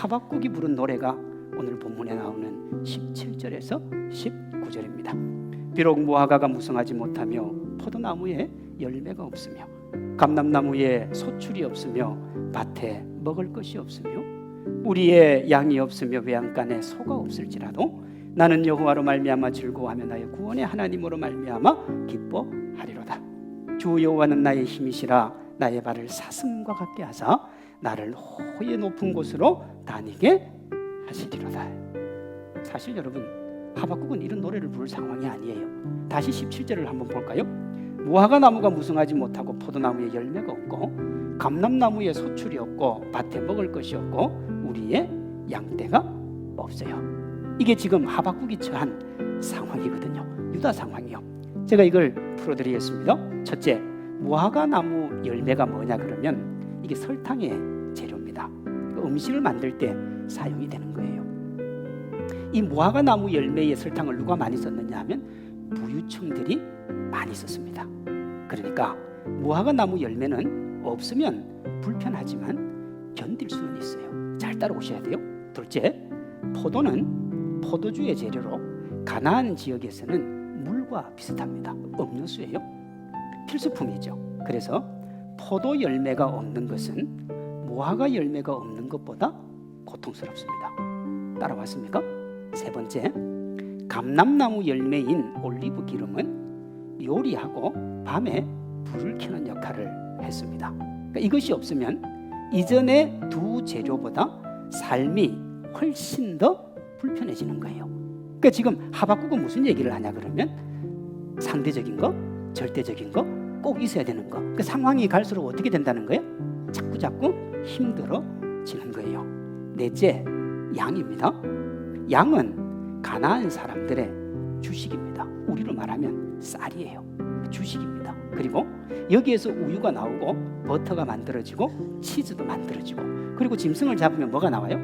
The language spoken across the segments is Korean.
하박국이 부른 노래가 오늘 본문에 나오는 17절에서 19절입니다. 비록 무화과가 무성하지 못하며 포도나무에 열매가 없으며 감람나무에 소출이 없으며 밭에 먹을 것이 없으며 우리의 양이 없으며 외양간에 소가 없을지라도 나는 여호와로 말미암아 즐거워하며 나의 구원의 하나님으로 말미암아 기뻐하리로다. 주 여호와는 나의 힘이시라 나의 발을 사슴과 같게 하사 나를 호의 높은 곳으로 다니게 하시리로다. 사실 여러분 하박국은 이런 노래를 부를 상황이 아니에요. 다시 17절을 한번 볼까요? 무화과 나무가 무성하지 못하고 포도나무에 열매가 없고 감람나무에 소출이 없고 밭에 먹을 것이 없고 우리의 양떼가 없어요. 이게 지금 하박국이 처한 상황이거든요. 유다 상황이요. 제가 이걸 풀어드리겠습니다. 첫째, 무화과 나무 열매가 뭐냐 그러면 이게 설탕의 재료입니다. 그 음식을 만들 때 사용이 되는 거예요. 이 무화과 나무 열매의 설탕을 누가 많이 썼느냐 하면 부유층들이 많이 썼습니다. 그러니까 무화과 나무 열매는 없으면 불편하지만 견딜 수는 있어요. 잘 따라오셔야 돼요. 둘째, 포도는 포도주의 재료로 가나안 지역에서는 물과 비슷합니다. 음료수예요. 필수품이죠. 그래서 포도 열매가 없는 것은 무화과 열매가 없는 것보다 고통스럽습니다. 따라왔습니까? 세 번째, 감람나무 열매인 올리브 기름은 요리하고 밤에 불을 켜는 역할을 했습니다. 그러니까 이것이 없으면 이전의 두 재료보다 삶이 훨씬 더 불편해지는 거예요. 그러니까 지금 하박국은 무슨 얘기를 하냐 그러면 상대적인 거, 절대적인 거 꼭 있어야 되는 거. 그 상황이 갈수록 어떻게 된다는 거예요? 자꾸 자꾸 힘들어지는 거예요. 넷째, 양입니다. 양은 가나안 사람들의 주식입니다. 우리로 말하면 쌀이에요. 주식입니다. 그리고 여기에서 우유가 나오고 버터가 만들어지고 치즈도 만들어지고 그리고 짐승을 잡으면 뭐가 나와요?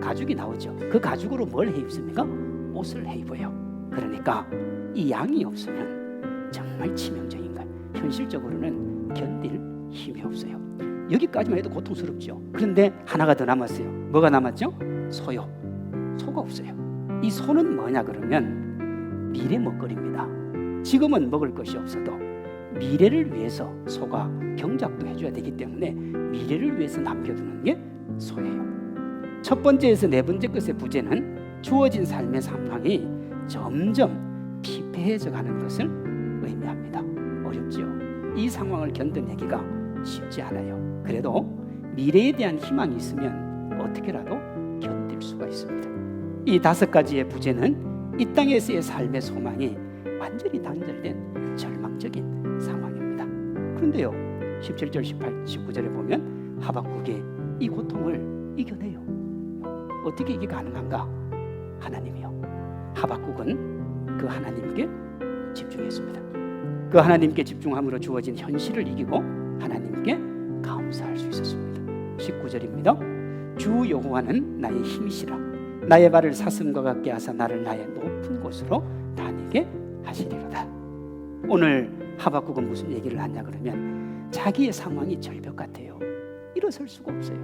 가죽이 나오죠. 그 가죽으로 뭘 해 입습니까? 옷을 해 입어요. 그러니까 이 양이 없으면 정말 치명적인. 현실적으로는 견딜 힘이 없어요. 여기까지만 해도 고통스럽죠. 그런데 하나가 더 남았어요. 뭐가 남았죠? 소요. 소가 없어요. 이 소는 뭐냐 그러면 미래 먹거리입니다. 지금은 먹을 것이 없어도 미래를 위해서 소가 경작도 해줘야 되기 때문에 미래를 위해서 남겨두는 게 소예요. 첫 번째에서 네 번째 것의 부재는 주어진 삶의 상황이 점점 피폐해져 가는 것을 의미합니다. 어렵지요. 이 상황을 견뎌내기가 쉽지 않아요. 그래도 미래에 대한 희망이 있으면 어떻게라도 견딜 수가 있습니다. 이 다섯 가지의 부재는 이 땅에서의 삶의 소망이 완전히 단절된 절망적인 상황입니다. 그런데요, 17절, 18, 19절에 보면 하박국이 이 고통을 이겨내요. 어떻게 이게 가능한가? 하나님이요. 하박국은 그 하나님께 집중했습니다. 그 하나님께 집중함으로 주어진 현실을 이기고 하나님께 감사할 수 있었습니다. 19절입니다. 주 여호와는 나의 힘이시라 나의 발을 사슴과 같게 하사 나를 나의 높은 곳으로 다니게 하시리로다. 오늘 하박국은 무슨 얘기를 하냐 그러면 자기의 상황이 절벽 같아요. 일어설 수가 없어요.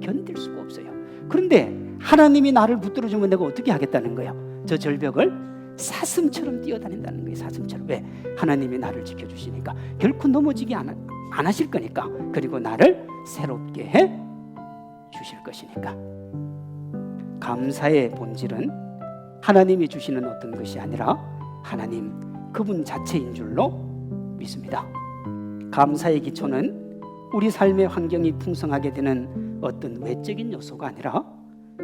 견딜 수가 없어요. 그런데 하나님이 나를 붙들어 주면 내가 어떻게 하겠다는 거예요? 저 절벽을 사슴처럼 뛰어다닌다는 거예요. 사슴처럼 왜? 하나님이 나를 지켜주시니까 결코 넘어지게 안, 안 하실 거니까 그리고 나를 새롭게 해 주실 것이니까 감사의 본질은 하나님이 주시는 어떤 것이 아니라 하나님 그분 자체인 줄로 믿습니다. 감사의 기초는 우리 삶의 환경이 풍성하게 되는 어떤 외적인 요소가 아니라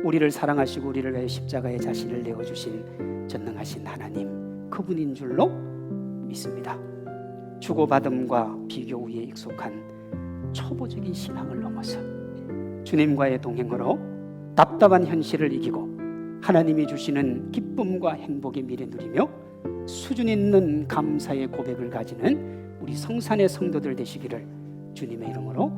우리를 사랑하시고 우리를 위해 십자가에 자신을 내어 주신 전능하신 하나님 그분인 줄로 믿습니다. 주고받음과 비교 위에 익숙한 초보적인 신앙을 넘어서 주님과의 동행으로 답답한 현실을 이기고 하나님이 주시는 기쁨과 행복의 미래 누리며 수준 있는 감사의 고백을 가지는 우리 성산의 성도들 되시기를 주님의 이름으로